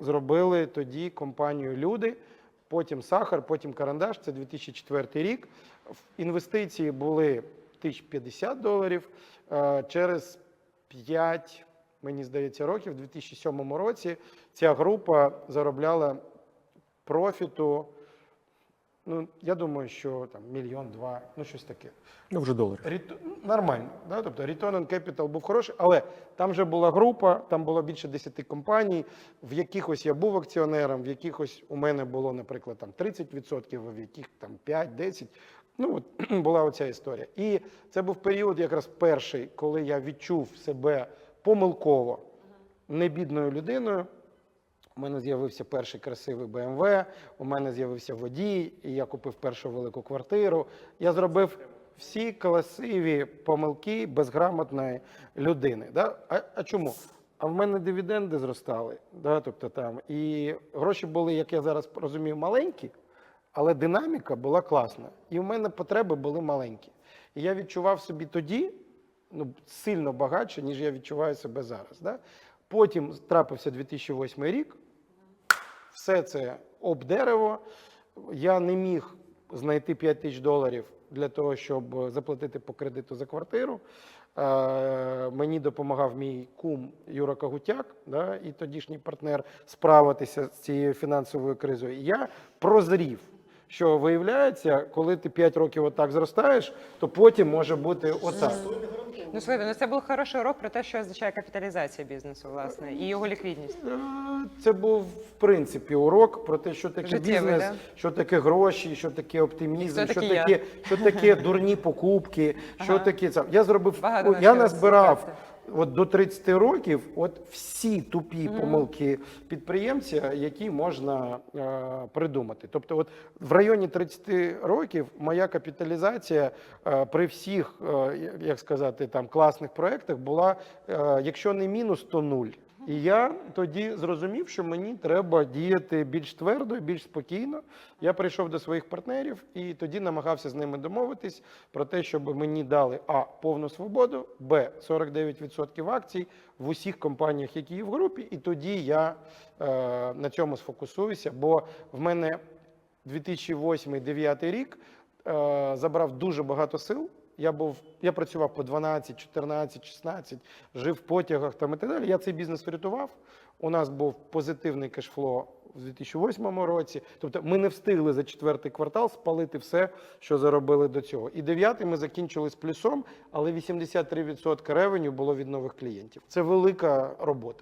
зробили тоді компанію Люди, потім Сахар, потім Карандаш. Це 2004 рік. Інвестиції були 1050 доларів. Е, Через 5, мені здається, років, в 2007 році, ця група заробляла профіту. Ну, я думаю, що там мільйон-два, ну щось таке. Ну, вже долар. Ріт... Нормально, да? тобто Return on Capital був хороший, але там вже була група, там було більше 10 компаній, в якихось я був акціонером, в якихось у мене було, наприклад, там 30%, в яких там 5-10%. Ну, от була оця історія. І це був період якраз перший, коли я відчув себе помилково небідною людиною. У мене з'явився перший красивий BMW, у мене з'явився водій, і я купив першу велику квартиру. Я зробив всі красиві помилки безграмотної людини. Да? А, а чому? А в мене дивіденди зростали. Да? Тобто там, і гроші були, як я зараз розумію, маленькі, але динаміка була класна. І в мене потреби були маленькі. І я відчував собі тоді ну, сильно багатше, ніж я відчуваю себе зараз. Да? Потім трапився 2008 рік, все це об дерево. Я не міг знайти 5 тисяч доларів для того, щоб заплатити по кредиту за квартиру. Е, Мені допомагав мій кум Юра Кагутяк, да, і тодішній партнер справитися з цією фінансовою кризою. Я прозрів, що виявляється, коли ти 5 років отак зростаєш, то потім може бути отак. Ну, слухайте, ну це був хороший урок про те, що означає капіталізація бізнесу, власне, і його ліквідність. Е, Це був в принципі урок про те, що таке Життєвий, бізнес, да? що таке гроші, що таке оптимізм, що таке, що таке дурні покупки, що таке це. Я зробив Багато я назбирав. От до 30 років, от всі тупі помилки підприємця, які можна е, придумати. Тобто, от в районі 30 років моя капіталізація е, при всіх, е, як сказати, там класних проектах була, е, якщо не мінус, то нуль. І я тоді зрозумів, що мені треба діяти більш твердо, більш спокійно. Я прийшов до своїх партнерів і тоді намагався з ними домовитись про те, щоб мені дали а повну свободу, б 49% акцій в усіх компаніях, які є в групі. І тоді я е, на цьому сфокусуюся, бо в мене 2008-2009 рік е, забрав дуже багато сил. Я був, я працював по 12, 14, 16, жив в потягах там і так далі. Я цей бізнес врятував. У нас був позитивний кешфло в 2008 році. Тобто ми не встигли за четвертий квартал спалити все, що заробили до цього. І дев'ятий ми закінчили з плюсом, але 83% ревеню було від нових клієнтів. Це велика робота.